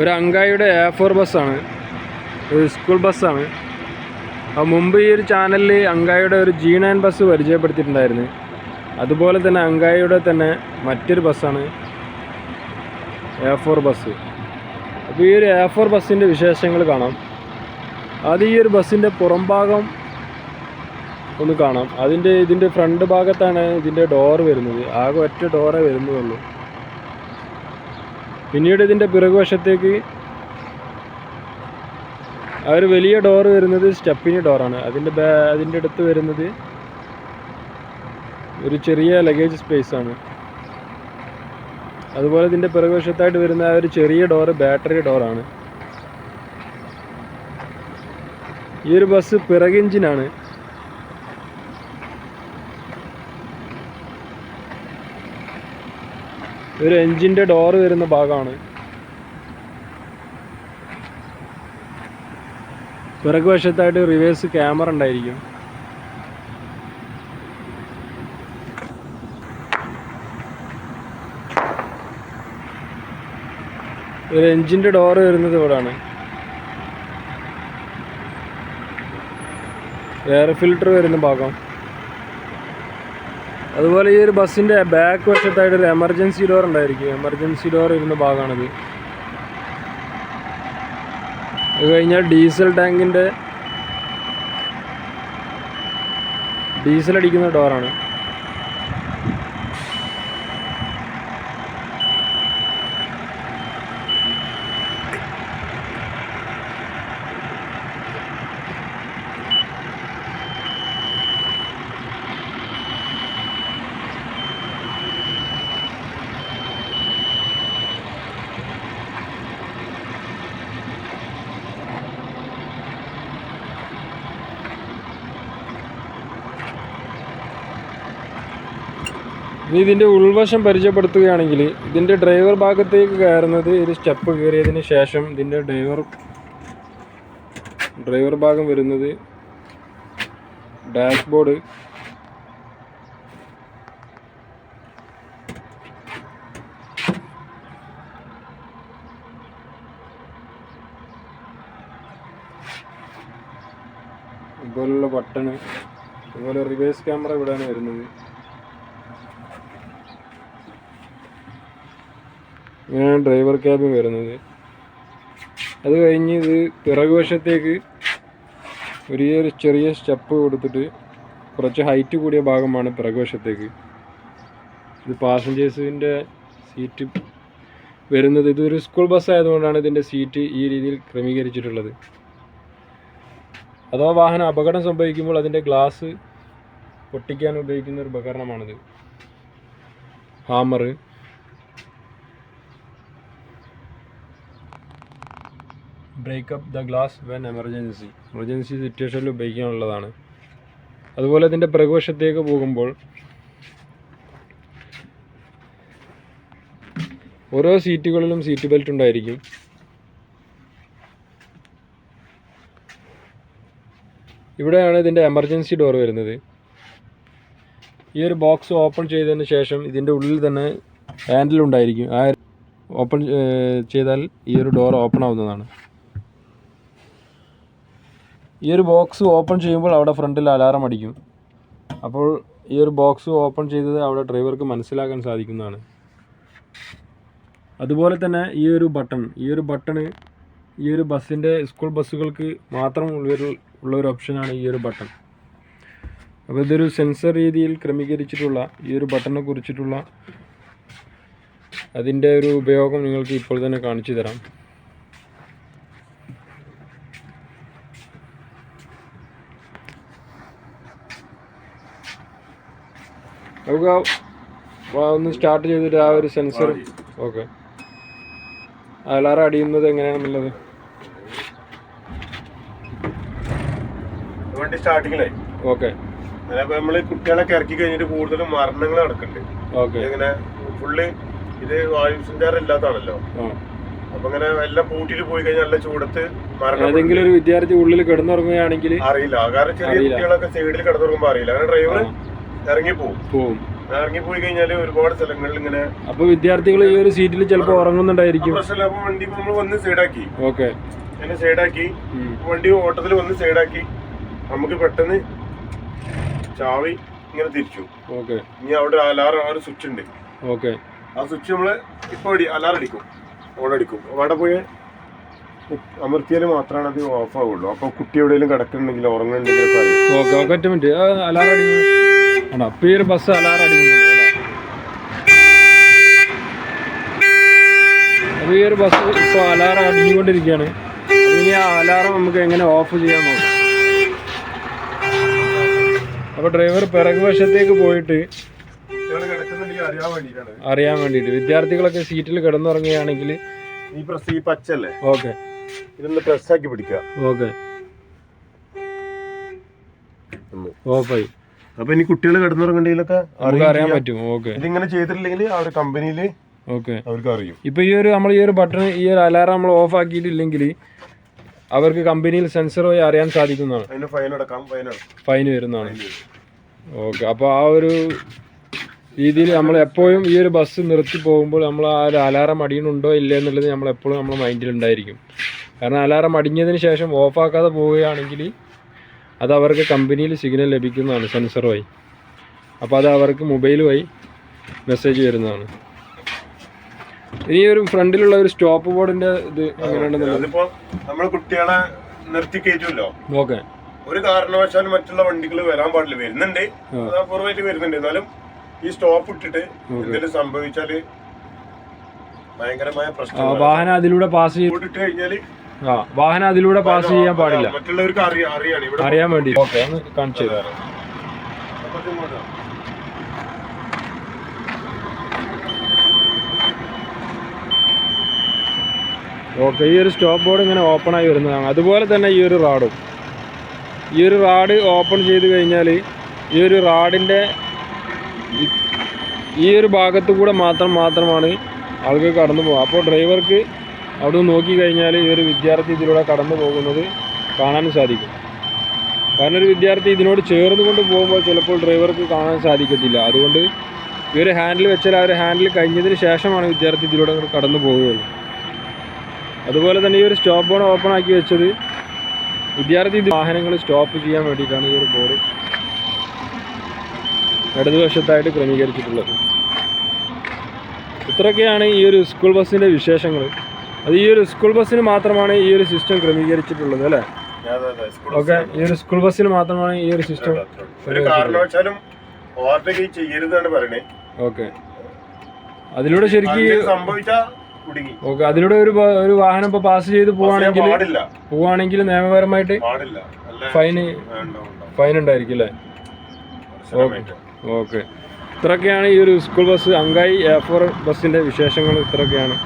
ഒരു അങ്കായുടെ A four ബസ്സാണ് ഒരു സ്കൂൾ ബസ്സാണ് അപ്പോൾ മുമ്പ് ഈ ഒരു ചാനലിൽ അങ്കായുടെ ഒരു ജി നയൻ ബസ് പരിചയപ്പെടുത്തിയിട്ടുണ്ടായിരുന്നു. അതുപോലെ തന്നെ അങ്കായുടെ തന്നെ മറ്റൊരു ബസ്സാണ് എ ഫോർ ബസ് അപ്പോൾ ഈ ഒരു എ ഫോർ ബസ്സിന്റെ വിശേഷങ്ങൾ കാണാം. അത് ഈ ഒരു ബസ്സിന്റെ പുറംഭാഗം ഒന്ന് കാണാം. അതിന്റെ ഇതിന്റെ ഫ്രണ്ട് ഭാഗത്താണ് ഇതിന്റെ ഡോർ വരുന്നത്. ആകെ ഒറ്റ ഡോറേ വരുന്നതുള്ളൂ പിന്നീട് ഇതിന്റെ പിറകുവശത്തേക്ക് ആ ഒരു വലിയ ഡോർ വരുന്നത് സ്റ്റെപ്പിനി ഡോറാണ് അതിന്റെ ബാ അതിന്റെ അടുത്ത് വരുന്നത് ഒരു ചെറിയ ലഗേജ് സ്പേസ് ആണ്. അതുപോലെ ഇതിന്റെ പിറകുവശത്തായിട്ട് വരുന്ന ആ ഒരു ചെറിയ ഡോറ് ബാറ്ററി ഡോറാണ് ഈ ഒരു ബസ് പിറകെഞ്ചിനാണ് ഒരു എഞ്ചിന്റെ ഡോറ് വരുന്ന ഭാഗമാണ്. പിറകു വശത്തായിട്ട് റിവേഴ്സ് ക്യാമറ ഉണ്ടായിരിക്കും. ഒരു എഞ്ചിന്റെ ഡോറ് വരുന്നത് ഇവിടാണ്. എയർ ഫിൽട്ടർ വരുന്ന ഭാഗം. അതുപോലെ ഈ ഒരു ബസ്സിന്റെ ബാക്ക് വശത്തായിട്ട് ഒരു എമർജൻസി ഡോർ ഉണ്ടായിരിക്കും. എമർജൻസി ഡോർ ഇരുന്ന ഭാഗമാണിത്. അത് കഴിഞ്ഞാൽ ഡീസൽ ടാങ്കിന്റെ ഡീസൽ അടിക്കുന്ന ഡോറാണ് ഇതിന്റെ ഉൾവശം പരിചയപ്പെടുത്തുകയാണെങ്കിൽ ഇതിന്റെ ഡ്രൈവർ ഭാഗത്തേക്ക് കയറുന്നത് ഒരു സ്റ്റെപ്പ് കയറിയതിന് ശേഷം ഇതിന്റെ ഡ്രൈവർ ഡ്രൈവർ ഭാഗം വരുന്നത് ഡാഷ്ബോർഡ്. ഇതുപോലുള്ള ബട്ടണ് അതുപോലെ റിവേഴ്സ് ക്യാമറ ഇവിടെയാണ് വരുന്നത്. ഇങ്ങനെയാണ് ഡ്രൈവർ ക്യാബിൻ വരുന്നത്. അത് കഴിഞ്ഞ് ഇത് പിറകുവശത്തേക്ക് ഒരു ചെറിയ സ്റ്റെപ്പ് കൊടുത്തിട്ട് കുറച്ച് ഹൈറ്റ് കൂടിയ ഭാഗമാണ് പിറകുവശത്തേക്ക്. ഇത് പാസഞ്ചേഴ്സിന്റെ സീറ്റ് വരുന്നത്. ഇതൊരു സ്കൂൾ ബസ് ആയതുകൊണ്ടാണ് ഇതിന്റെ സീറ്റ് ഈ രീതിയിൽ ക്രമീകരിച്ചിട്ടുള്ളത്. അഥവാ വാഹനം അപകടം സംഭവിക്കുമ്പോൾ അതിന്റെ ഗ്ലാസ് പൊട്ടിക്കാൻ ഉപയോഗിക്കുന്ന ഒരു ഉപകരണമാണിത്. Hammer break up the glass when emergency emergency സിറ്റുവേഷനിൽ ഉപയോഗിക്കാനുള്ളതാണ്. അതുപോലെ ഇതിന്റെ പ്രകോശത്തേക്ക് പോകുമ്പോൾ ഓരോ സീറ്റുകളിലും സീറ്റ് ബെൽറ്റ് ഉണ്ടായിരിക്കും. ഇവിടെയാണ് ഇതിന്റെ എമർജൻസി ഡോർ വരുന്നത്. ഈ ഒരു ബോക്സ് ഓപ്പൺ ചെയ്തതിന് ശേഷം ഇതിന്റെ ഉള്ളിൽ തന്നെ ഹാൻഡിൽ ഉണ്ടായിരിക്കും. ആ ഓപ്പൺ ചെയ്താൽ ഈ ഒരു ഡോർ ഓപ്പൺ ആവുന്നതാണ്. ഈ ഒരു ബോക്സ് ഓപ്പൺ ചെയ്യുമ്പോൾ അവിടെ ഫ്രണ്ടിൽ അലാറം അടിക്കും. അപ്പോൾ ഈ ഒരു ബോക്സ് ഓപ്പൺ ചെയ്തത് അവിടെ ഡ്രൈവർക്ക് മനസ്സിലാക്കാൻ സാധിക്കുന്നതാണ്. അതുപോലെ തന്നെ ഈ ഒരു ബട്ടൺ ഈ ഒരു ബട്ടണ് ഈ ഒരു ബസ്സിന്റെ സ്കൂൾ ബസ്സുകൾക്ക് മാത്രം ഉള്ള ഒരു ഓപ്ഷനാണ് ഈ ഒരു ബട്ടൺ അപ്പോൾ ഇതൊരു സെൻസർ രീതിയിൽ ക്രമീകരിച്ചിട്ടുള്ള ഈ ഒരു ബട്ടണിനെ കുറിച്ചിട്ടുള്ള അതിന്റെ ഒരു ഉപയോഗം നിങ്ങൾക്ക് ഇപ്പോൾ തന്നെ കാണിച്ചു തരാം. നമുക്ക് ഒന്ന് സ്റ്റാർട്ട് ചെയ്തിട്ട് ആ ഒരു സെൻസർ ഓക്കെ. അലാറം അടിയുന്നത് എങ്ങനെയാണെന്നുള്ളത് വണ്ടി സ്റ്റാർട്ടിങ്ങിലായി ഓക്കെ. അതിനപ്പോ നമ്മൾ കുട്ടികളൊക്കെ ഇറക്കി കഴിഞ്ഞിട്ട് കൂടുതലും മരണങ്ങൾ നടക്കുന്നുണ്ട് ഓക്കെ. ഇങ്ങനെ ഫുള്ള് ഇത് വായു സഞ്ചാരം ഇല്ലാത്തതാണല്ലോ അപ്പൊ ഇങ്ങനെ എല്ലാം പൂട്ടിട്ട് പോയി കഴിഞ്ഞാൽ നല്ല ചൂടത്ത് മരണം ഏതെങ്കിലും ഒരു വിദ്യാർത്ഥി ഉള്ളിൽ കിടന്നുറങ്ങുകയാണെങ്കിൽ അറിയില്ല. കാരണം ചെറിയ. കുട്ടികളൊക്കെ സൈഡിൽ കിടന്നുറങ്ങുമ്പോ അറിയില്ല. അങ്ങനെ ഡ്രൈവർ ഇറങ്ങി പോകും പോവും. ഇറങ്ങി പോയി കഴിഞ്ഞാൽ ഒരുപാട് സ്ഥലങ്ങളിൽ ഇങ്ങനെ അപ്പൊ വിദ്യാർത്ഥികൾ ഈ ഒരു സീറ്റിൽ ചിലപ്പോ ഉറങ്ങുന്നുണ്ടായിരിക്കും. പ്രശ്നമില്ല. അപ്പൊ വണ്ടി നമ്മൾ വന്ന് സൈഡാക്കി. ഓക്കെ. എന്നെ സൈഡാക്കി. വണ്ടി ഓട്ടത്തിൽ വന്ന് സൈഡാക്കി. നമുക്ക് പെട്ടെന്ന് ചാവി ഇങ്ങനെ തിരിച്ചു. ഓക്കെ. ഇനി അവിടെ അലാറം ഒരു സ്വിച്ച് ഉണ്ട്. ഓക്കെ. ആ സ്വിച്ച് നമ്മൾ ഇപ്പൊ അടി അലാറം അടിക്കും. ഓടടിക്കും അവിടെ പോയി അമർത്തിയാൽ മാത്രമാണ് അത് ഓഫ് ആവുള്ളൂ. അപ്പൊ കുട്ടി എവിടെയെങ്കിലും കിടക്കുന്നുണ്ടെങ്കിൽ ഉറങ്ങുന്നുണ്ടെങ്കിലൊക്കെ അറിയാം ഓക്കെ ഒറ്റ മിനിറ്റ്. അലാറം അടിക്കുന്നു. ആണോ അപ്പൊ ഈ ഒരു ബസ് അലാറം അടിക്കുന്നുണ്ട് കേട്ടോ. ഈ ഒരു ബസ് ഇപ്പോൾ അലാറം ഇനി ആ അലാറം നമുക്ക് എങ്ങനെ ഓഫ് ചെയ്യാൻ നോക്കാം. അപ്പൊ ഡ്രൈവർ പിറകു വശത്തേക്ക് പോയിട്ട് അറിയാൻ വേണ്ടിട്ട് വേണ്ടിയിട്ട്. വിദ്യാർത്ഥികളൊക്കെ സീറ്റിൽ കിടന്നുറങ്ങുകയാണെങ്കിൽ ഈ പ്രസ് ഈ പച്ചല്ലേ ഓക്കെ ഇതൊന്ന് പിടിക്കുക. ഓക്കെ. ഓഫായി അപ്പൊ ഇനി കുട്ടികൾ കിടന്നുറങ്ങണ്ടെങ്കിലൊക്കെ അറിയാൻ പറ്റും. ഓക്കെ. ഇതിങ്ങനെ ചെയ്തിട്ടില്ലെങ്കിൽ ആ കമ്പനിയിൽ ഓക്കെ. അവർക്ക് അറിയും. ഇപ്പൊ ഈ ഒരു നമ്മൾ ഈ ഒരു ബട്ടൺ ഈ ഒരു അലാറം നമ്മൾ ഓഫ് ആക്കിയിട്ടില്ലെങ്കിൽ അവർക്ക് കമ്പനിയിൽ സെൻസർ വഴി അറിയാൻ സാധിക്കുന്നതാണ്. അതിന് ഫൈൻ അടക്കാം ഫൈൻ ഫൈൻ വരുന്നതാണ്. ഓക്കെ. അപ്പോൾ ആ ഒരു രീതിയിൽ നമ്മൾ എപ്പോഴും ഈ ഒരു ബസ് നിർത്തി പോകുമ്പോൾ നമ്മൾ ആ ഒരു അലാറം അടിയണുണ്ടോ ഇല്ലേ എന്നുള്ളത് നമ്മൾ എപ്പോഴും നമ്മുടെ മൈൻഡിൽ ഉണ്ടായിരിക്കും. കാരണം അലാറം അടിഞ്ഞതിന് ശേഷം ഓഫാക്കാതെ പോവുകയാണെങ്കിൽ അത് അവർക്ക് കമ്പനിയിൽ സിഗ്നൽ ലഭിക്കുന്നതാണ് സെൻസർ വഴി. അപ്പോൾ അത് അവർക്ക് മൊബൈൽ വഴി മെസ്സേജ് വരുന്നതാണ്. ഇനി ഒരു ഫ്രണ്ടിലുള്ള ഒരു സ്റ്റോപ്പ് ബോർഡിന്റെ ഇത് അതിപ്പോ കുട്ടികളെ നിർത്തി കയറ്റുമല്ലോ? ഓക്കെ. ഒരു കാരണവശാലും മറ്റുള്ള വണ്ടികൾ വരാൻ പാടില്ല. വരുന്നുണ്ട്. അപൂർവമായിട്ട് വരുന്നുണ്ട്. എന്നാലും ഈ സ്റ്റോപ്പ് ഇട്ടിട്ട് എന്തെങ്കിലും സംഭവിച്ചാൽ ഭയങ്കരമായ പ്രശ്നം വാഹനം അതിലൂടെ പാസ് ചെയ്ത് കഴിഞ്ഞാൽ വാഹനം അതിലൂടെ പാസ് ചെയ്യാൻ പാടില്ല. മറ്റുള്ളവർക്ക് അറിയാൻ വേണ്ടി. ഓക്കെ ഒന്ന് കാണിച്ചു ഓക്കെ ഈ ഒരു സ്റ്റോപ്പ് ബോർഡ് ഇങ്ങനെ ഓപ്പൺ ആയി വരുന്നതാണ്. അതുപോലെ തന്നെ ഈ ഒരു റാഡും ഈ ഒരു റാഡ് ഓപ്പൺ ചെയ്ത് കഴിഞ്ഞാൽ ഈ ഒരു റാഡിന്റെ ഈ ഒരു ഭാഗത്തു കൂടെ മാത്രം മാത്രമാണ് ആൾക്ക് കടന്നു പോകുക അപ്പോൾ ഡ്രൈവർക്ക് അവിടെ നിന്ന് നോക്കിക്കഴിഞ്ഞാൽ ഈ ഒരു വിദ്യാർത്ഥി ഇതിലൂടെ കടന്നു പോകുന്നത് കാണാൻ സാധിക്കും. കാരണം ഒരു വിദ്യാർത്ഥി ഇതിനോട് ചേർന്ന് കൊണ്ട് പോകുമ്പോൾ ചിലപ്പോൾ ഡ്രൈവർക്ക് കാണാൻ സാധിക്കത്തില്ല. അതുകൊണ്ട് ഈ ഒരു ഹാൻഡിൽ വെച്ചാൽ ആ ഒരു ഹാൻഡിൽ കഴിഞ്ഞതിന് ശേഷമാണ് വിദ്യാർത്ഥി ഇതിലൂടെ കടന്നു പോവുകയുള്ളൂ അതുപോലെ തന്നെ ഈ ഒരു സ്റ്റോപ്പ് ബോർഡ് ഓപ്പൺ ആക്കി വെച്ചത് വിദ്യാർത്ഥി വാഹനങ്ങൾ സ്റ്റോപ്പ് ചെയ്യാൻ വേണ്ടിയിട്ടാണ് ഈ ഒരു ബോർഡ് ഇടതുവശത്തായിട്ട് ക്രമീകരിച്ചിട്ടുള്ളത്. ഇത്രയൊക്കെയാണ് ഈ ഒരു സ്കൂൾ ബസ്സിന്റെ വിശേഷങ്ങൾ അത് ഈ ഒരു സ്കൂൾ ബസ്സിന് മാത്രമാണ് ഈ ഒരു സിസ്റ്റം ക്രമീകരിച്ചിട്ടുള്ളത് അല്ലേ? ഓക്കെ ഈ ഒരു സ്കൂൾ ബസ്സിന് മാത്രമാണ് ഈ ഒരു സിസ്റ്റം ഒരു കാരണവശാലും ഓവർടേക്ക് ചെയ്യരുതാണ് പറയണേ. ഓക്കെ. അതിലൂടെ ശരിക്കും ഓക്കെ അതിലൂടെ ഒരു ഒരു വാഹനം ഇപ്പൊ പാസ് ചെയ്ത് പോവാണെങ്കിൽ പോവാണെങ്കിൽ നിയമപരമായിട്ട് ഫൈന്. ഫൈൻ ഉണ്ടായിരിക്കും അല്ലേ? Okay okay. ഇത്രയൊക്കെയാണ് ഈ ഒരു സ്കൂൾ ബസ് അങ്കായി എ ഫോർ ബസ്സിന്റെ വിശേഷങ്ങൾ ഇത്രയൊക്കെയാണ്.